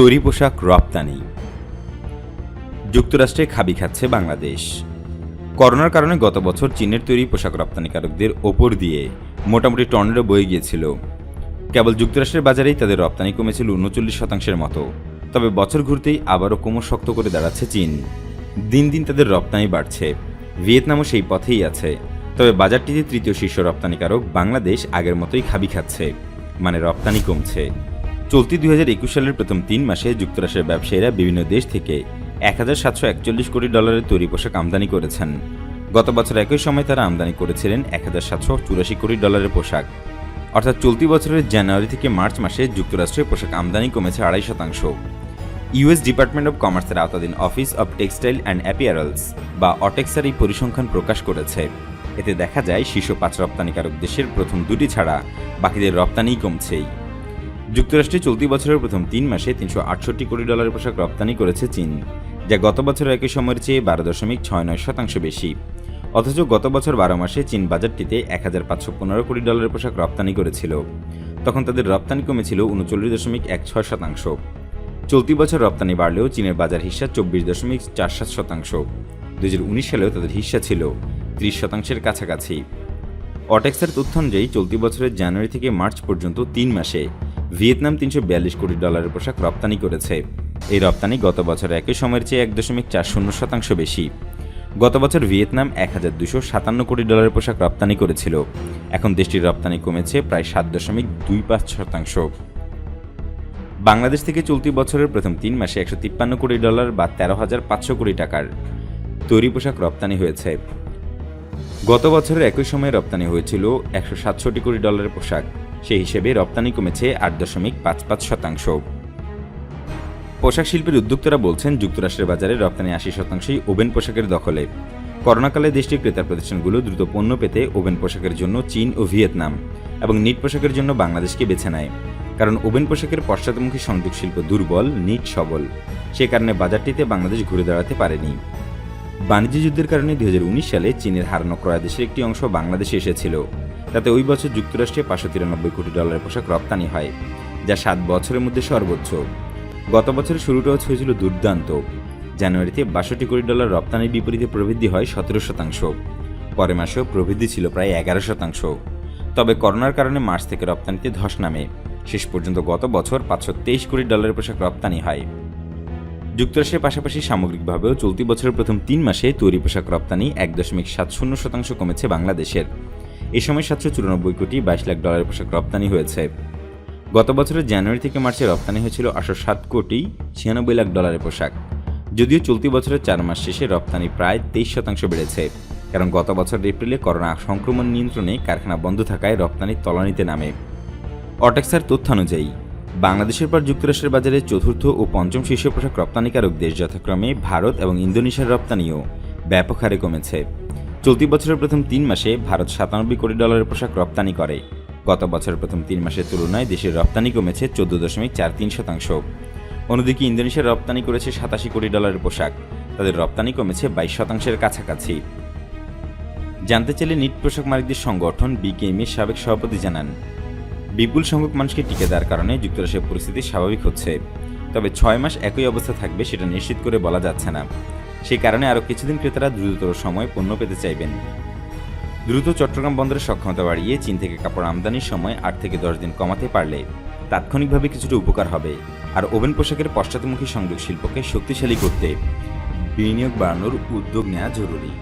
তৈরি পোশাক রপ্তানি। যুক্তরাষ্ট্রে খাবি খাচ্ছে বাংলাদেশ। করোনার কারণে গত বছর চীনের তৈরি পোশাক রপ্তানিকারকদের ওপর দিয়ে মোটামুটি টর্নেডো বয়ে গিয়েছিল। কেবল যুক্তরাষ্ট্রের বাজারেই তাদের রপ্তানি কমেছিল উনচল্লিশ শতাংশের মতো। তবে বছর ঘুরতেই আবারও কোমর শক্ত করে দাঁড়াচ্ছে চীন। দিন দিন তাদের রপ্তানি বাড়ছে। ভিয়েতনামও সেই পথেই আছে। তবে বাজারটিতে তৃতীয় শীর্ষ রপ্তানিকারক বাংলাদেশ আগের মতোই খাবি খাচ্ছে মানে রপ্তানি কমছে। চলতি দুই হাজার একুশ সালের প্রথম তিন মাসে যুক্তরাষ্ট্রের ব্যবসায়ীরা বিভিন্ন দেশ থেকে এক হাজার সাতশো একচল্লিশ কোটি ডলারের তৈরি পোশাক আমদানি করেছেন। গত বছর একই সময় তারা আমদানি করেছিলেন এক হাজার সাতশো চুরাশি কোটি ডলারের পোশাক। অর্থাৎ চলতি বছরের জানুয়ারি থেকে মার্চ মাসে যুক্তরাষ্ট্রের পোশাক আমদানি কমেছে আড়াই শতাংশ। ইউএস ডিপার্টমেন্ট অব কমার্সের আওতাধীন office of textile and apparels বা অটেক্সার এই পরিসংখ্যান প্রকাশ করেছে। এতে দেখা যায়, শীর্ষ পাঁচ রপ্তানিকারক দেশের প্রথম দুটি ছাড়া বাকিদের রপ্তানিই কমছেই। যুক্তরাষ্ট্রে চলতি বছরের প্রথম তিন মাসে তিনশো আটষট্টি কোটি ডলারের পোশাক রপ্তানি করেছে চীন, যা গত বছরের একই সময়ের চেয়ে বারো দশমিক ছয় নয় শতাংশ বেশি। অথচ গত বছর বারো মাসে চীন বাজারটিতে এক হাজার পাঁচশো পনেরো কোটি ডলারের পোশাক রপ্তানি করেছিল। তখন তাদের রপ্তানি কমেছিল উনচল্লিশ দশমিক এক ছয় শতাংশ। চলতি বছর রপ্তানি বাড়লেও চীনের বাজার হিস্সা চব্বিশ দশমিক চার সাত শতাংশ। দু হাজার উনিশ সালেও তাদের হিস্সা ছিল ত্রিশ শতাংশের কাছাকাছি। অটেক্সের তথ্য অনুযায়ী চলতি বছরের জানুয়ারি থেকে মার্চ পর্যন্ত তিন মাসে ভিয়েতনাম তিনশো বিয়াল্লিশ কোটি ডলারের পোশাক রপ্তানি করেছে। এই রপ্তানি গত বছর একই সময়ের চেয়ে এক দশমিক চার শূন্য শতাংশ বেশি। গত বছর ভিয়েতনাম এক হাজার দুশো সাতান্ন কোটি ডলারের পোশাক রপ্তানি করেছিল। এখন দেশটির রপ্তানি কমেছে প্রায় সাত দশমিক দুই পাঁচ শতাংশ। বাংলাদেশ থেকে চলতি বছরের প্রথম তিন মাসে একশো তিপ্পান্ন কোটি ডলার বা তেরো হাজার পাঁচশো কোটি টাকার তৈরি পোশাক রপ্তানি হয়েছে। গত বছরের একই সময়ে রপ্তানি হয়েছিল একশো সাতষট্টি কোটি ডলারের পোশাক। সেই হিসেবে রপ্তানি কমেছে আট দশমিক পাঁচ পাঁচ শতাংশ। পোশাক শিল্পের উদ্যোক্তারা বলছেন, যুক্তরাষ্ট্রের বাজারে রপ্তানি আশি শতাংশই ওভেন পোশাকের দখলে। করোনাকালে দেশটির ক্রেতা প্রতিষ্ঠানগুলো দ্রুত পণ্য পেতে ওভেন পোশাকের জন্য চীন ও ভিয়েতনাম এবং নিট পোশাকের জন্য বাংলাদেশকে বেছে নেয়। কারণ ওভেন পোশাকের পশ্চাদমুখী সংযোগ শিল্প দুর্বল, নিট সবল। সে কারণে বাজারটিতে বাংলাদেশ ঘুরে দাঁড়াতে পারেনি। বাণিজ্য যুদ্ধের কারণে দুই হাজার উনিশ সালে চীনের হারানো ক্রয়াদেশের একটি অংশ বাংলাদেশে এসেছিল। তাতে ওই বছর যুক্তরাষ্ট্রে পাঁচশো তিরানব্বই কোটি ডলারের পোশাক রপ্তানি হয়, যা সাত বছরের মধ্যে সর্বোচ্চ। গত বছরের শুরুটাও হয়েছিল দুর্দান্ত। জানুয়ারিতে বাষট্টি কোটি ডলার রপ্তানির বিপরীতে প্রবৃদ্ধি হয় সতেরো শতাংশ। পরের মাসেও প্রবৃদ্ধি ছিল প্রায় এগারো শতাংশ। তবে করোনার কারণে মার্চ থেকে রপ্তানিতে ধস নামে। শেষ পর্যন্ত গত বছর পাঁচশো তেইশ কোটি ডলারের পোশাক রপ্তানি হয়। যুক্তরাষ্ট্রের পাশাপাশি সামগ্রিকভাবেও চলতি বছরের প্রথম তিন মাসে তৈরি পোশাক রপ্তানি এক দশমিক সাত শূন্য শতাংশ কমেছে বাংলাদেশের। এ সময় সাতশো চুরানব্বই কোটি বাইশ লাখ ডলারের পোশাক রপ্তানি হয়েছে। গত বছরের জানুয়ারি থেকে মার্চে রপ্তানি হয়েছিল আটশো সাত কোটি ছিয়ানব্বই লাখ ডলারের পোশাক। যদিও চলতি বছরের চার মাস শেষে রপ্তানি প্রায় তেইশ শতাংশ বেড়েছে। কারণ গত বছর এপ্রিলে করোনা সংক্রমণ নিয়ন্ত্রণে কারখানা বন্ধ থাকায় রপ্তানি তলানিতে নামে। অটেক্সার তথ্যানুযায়ী, বাংলাদেশের পর যুক্তরাষ্ট্রের বাজারে চতুর্থ ও পঞ্চম শীর্ষ পোশাক রপ্তানিকারক দেশ যথাক্রমে ভারত এবং ইন্দোনেশিয়ার রপ্তানিও ব্যাপক হারে কমেছে। চলতি বছরের প্রথম তিন মাসে ভারত সাতানব্বই কোটি ডলারের পোশাক রপ্তানি করে। গত বছরের প্রথম তিন মাসের তুলনায় দেশের রপ্তানি কমেছে চোদ্দ দশমিক চার তিন শতাংশ। অন্যদিকে ইন্দোনেশিয়ার রপ্তানি করেছে সাতাশি কোটি ডলারের পোশাক। তাদের রপ্তানি কমেছে বাইশ শতাংশের কাছাকাছি। জানতে চাইলে নিট পোশাক মালিকদের সংগঠন বিকেএমের সাবেক সভাপতি জানান, বিপুল সংখ্যক মানুষকে টিকে দেওয়ার কারণে যুক্তরাষ্ট্রের পরিস্থিতি স্বাভাবিক হচ্ছে। তবে ছয় মাস একই অবস্থা থাকবে সেটা নিশ্চিত করে বলা যাচ্ছে না। সেই কারণে আরও কিছুদিন ক্রেতারা দ্রুততর সময় পণ্য পেতে চাইবেন। দ্রুত চট্টগ্রাম বন্দরের সক্ষমতা বাড়িয়ে চীন থেকে কাপড় আমদানির সময় আট থেকে দশ দিন কমাতে পারলে তাৎক্ষণিকভাবে কিছুটা উপকার হবে। আর ওভেন পোশাকের পশ্চাৎমুখী সংযোগ শিল্পকে শক্তিশালী করতে বিনিয়োগ বাড়ানোর উদ্যোগ নেওয়া জরুরি।